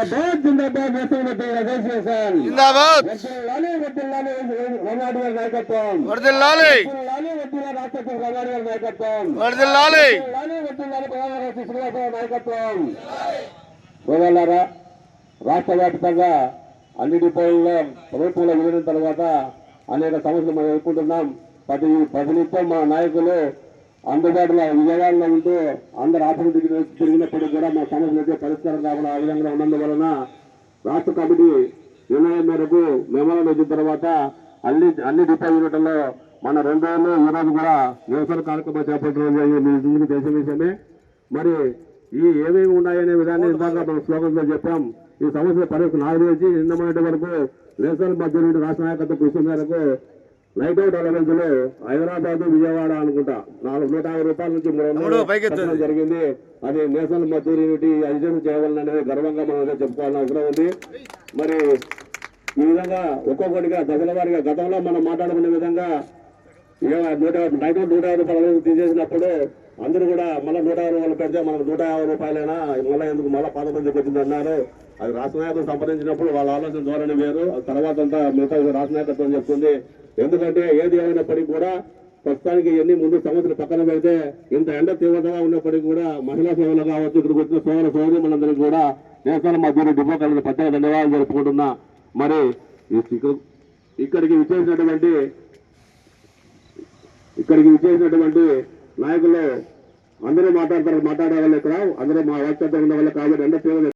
జిందాబాద్. జిందాబాద్ association జిందాబాద్ వర్దిల్లాలి వర్దిల్లాలి రంగాడి గారి నాయకత్వం వర్దిల్లాలి వర్దిల్లాలి వర్దిల్లాలి రాష్ట్ర రంగాడి గారి నాయకత్వం వర్దిల్లాలి వర్దిల్లాలి వర్దిల్లాలి నాయకత్వం సోదరులారా రాష్ట్ర వ్యాప్తంగా అన్ని డిపోల్లో ప్రభుత్వంలో విడిన తర్వాత అనేక సమస్యలు మనం ఎదుర్కొంటున్నాం. ప్రతి ప్రతినిత్యం మా నాయకులు అందుబాటులో విజయవాడలో ఉంటూ అందరు ఆఫీసుకి తిరిగినప్పుడు కూడా మా సమస్యలు అయితే పరిష్కారం కావడం ఆ విధంగా ఉన్నందువలన రాష్ట్ర కమిటీ నిర్ణయం మేరకు మెమోరం వచ్చిన తర్వాత అన్ని అన్ని డిపో యూనిట్లలో మన రెండు రోజులు ఈ రోజు కూడా నిరసన కార్యక్రమం చేపట్టడం జరిగింది. మీ విషయమే. మరి ఈ ఏమేమి ఉన్నాయనే విధాన్ని ఇందాక మనం స్లోగన్లో చెప్పాం. ఈ సమస్య పరిస్థితి నాలుగు నుంచి నిన్న వరకు నిరసన మధ్య నుండి రాష్ట్ర నాయకత్వ కృషి మేరకు లైట్ అవుట్ ఎలవెన్స్లో హైదరాబాద్ విజయవాడ అనుకుంటా. నాలుగు నూట యాభై రూపాయల నుంచి మూడు జరిగింది. అది నేషనల్ యూనిటీ అధిజన్ చేయవాలనేది గర్వంగా మనం చెప్పుకోవాలని అవసరం ఉంది మరి ఈ విధంగా ఒక్కొక్కటిగా దశల వారీగా గతంలో మనం మాట్లాడుకునే విధంగా నూట నైట్ నూట యాభై రూపాయలు తీసేసినప్పుడు అందరూ కూడా మళ్ళీ నూట యాభై రూపాయలు పెడితే మనకు నూట యాభై రూపాయలైనా మళ్ళీ ఎందుకు మళ్ళీ పాత మందికి వచ్చింది అన్నారు అది రాష్ట్ర నాయకులు సంప్రదించినప్పుడు వాళ్ళ ఆలోచన ధోరణి వేరు తర్వాత అంతా మిగతా రాష్ట్ర నాయకత్వం చెప్తుంది. ఎందుకంటే ఏది ఏమైనప్పటికీ కూడా ప్రస్తుతానికి ఎన్ని ముందు సమస్యలు పక్కన పెడితే ఇంత ఎండ తీవ్రతగా ఉన్నప్పటికీ కూడా మహిళా సేవలు కావచ్చు ఇక్కడికి వచ్చిన సోదర సోదరి కూడా నేషనల్ మధ్యలో డిపో కలిగిన ప్రత్యేక ధన్యవాదాలు జరుపుకుంటున్నా. మరి ఇక్కడికి విచ్చేసినటువంటి ఇక్కడికి విచ్చేసినటువంటి నాయకులు అందరూ మాట్లాడతారు మాట్లాడే వాళ్ళు ఇక్కడ అందరూ మా వాక్యత ఉన్న వాళ్ళు కాబట్టి ఎండ తీవ్ర